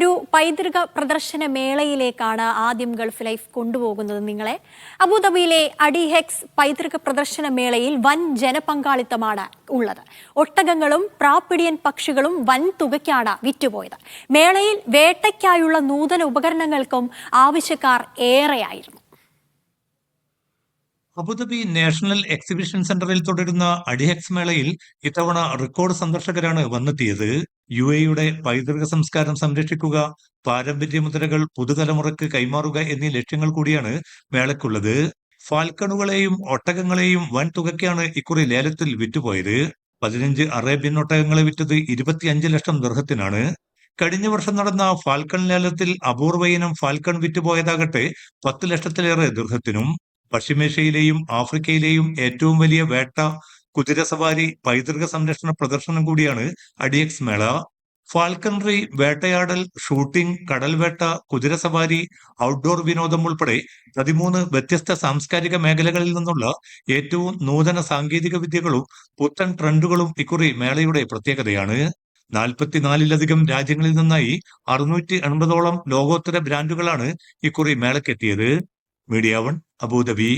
ഒരു പൈതൃക പ്രദർശന മേളയിലേക്കാണ് ആദ്യം ഗൾഫ് ലൈഫ് കൊണ്ടുപോകുന്നത് നിങ്ങളെ. അബുദാബിയിലെ അഡിഹെക്സ് പൈതൃക പ്രദർശന മേളയിൽ വൻ ജനപങ്കാളിത്തമാണ് ഉള്ളത്. ഒട്ടകങ്ങളും പ്രാപ്പിടിയൻ പക്ഷികളും വൻ തുകയ്ക്കാണ് വിറ്റുപോയത്. മേളയിൽ വേട്ടയ്ക്കായുള്ള നൂതന ഉപകരണങ്ങൾക്കും ആവശ്യക്കാർ ഏറെയായിരുന്നു. അബുദാബി നാഷണൽ എക്സിബിഷൻ സെന്ററിൽ തുടരുന്ന അഡിഹെക്സ് മേളയിൽ ഇത്തവണ റെക്കോർഡ് സന്ദർശകരാണ് വന്നെത്തിയത്. യു എയുടെ പൈതൃക സംസ്കാരം സംരക്ഷിക്കുക പാരമ്പര്യ മുദ്രകൾ പുതുതലമുറക്ക് കൈമാറുക എന്നീ ലക്ഷ്യങ്ങൾ കൂടിയാണ് മേളയ്ക്കുള്ളത്. ഫാൽക്കണുകളെയും ഒട്ടകങ്ങളെയും വൻ തുകയ്ക്കാണ് ഇക്കുറി ലേലത്തിൽ വിറ്റുപോയത്. പതിനഞ്ച് അറേബ്യൻ ഒട്ടകങ്ങളെ വിറ്റത് ഇരുപത്തിയഞ്ച് ലക്ഷം ദൃഹത്തിനാണ് കഴിഞ്ഞ വർഷം നടന്ന ഫാൽക്കൺ ലേലത്തിൽ അപൂർവ ഇനം ഫാൽക്കൺ വിറ്റുപോയതാകട്ടെ പത്ത് ലക്ഷത്തിലേറെ ദീർഘത്തിനും പശ്ചിമേഷ്യയിലെയും ആഫ്രിക്കയിലെയും ഏറ്റവും വലിയ വേട്ട കുതിര സവാരി പൈതൃക സംരക്ഷണ പ്രദർശനം കൂടിയാണ് അഡിയക്സ് മേള. ഫാൽക്കൺറി വേട്ടയാടൽ ഷൂട്ടിംഗ് കടൽവേട്ട കുതിര സവാരി ഔട്ട്ഡോർ വിനോദം ഉൾപ്പെടെ പതിമൂന്ന് വ്യത്യസ്ത സാംസ്കാരിക മേഖലകളിൽ നിന്നുള്ള ഏറ്റവും നൂതന സാങ്കേതിക വിദ്യകളും പുത്തൻ ട്രെൻഡുകളും ഇക്കുറി മേളയുടെ പ്രത്യേകതയാണ്. നാൽപ്പത്തിനാലിലധികം രാജ്യങ്ങളിൽ നിന്നായി അറുന്നൂറ്റി എൺപതോളം ലോകോത്തര ബ്രാൻഡുകളാണ് ഇക്കുറി മേളയ്ക്കെത്തിയത്. மீடியாவன் அபுதபி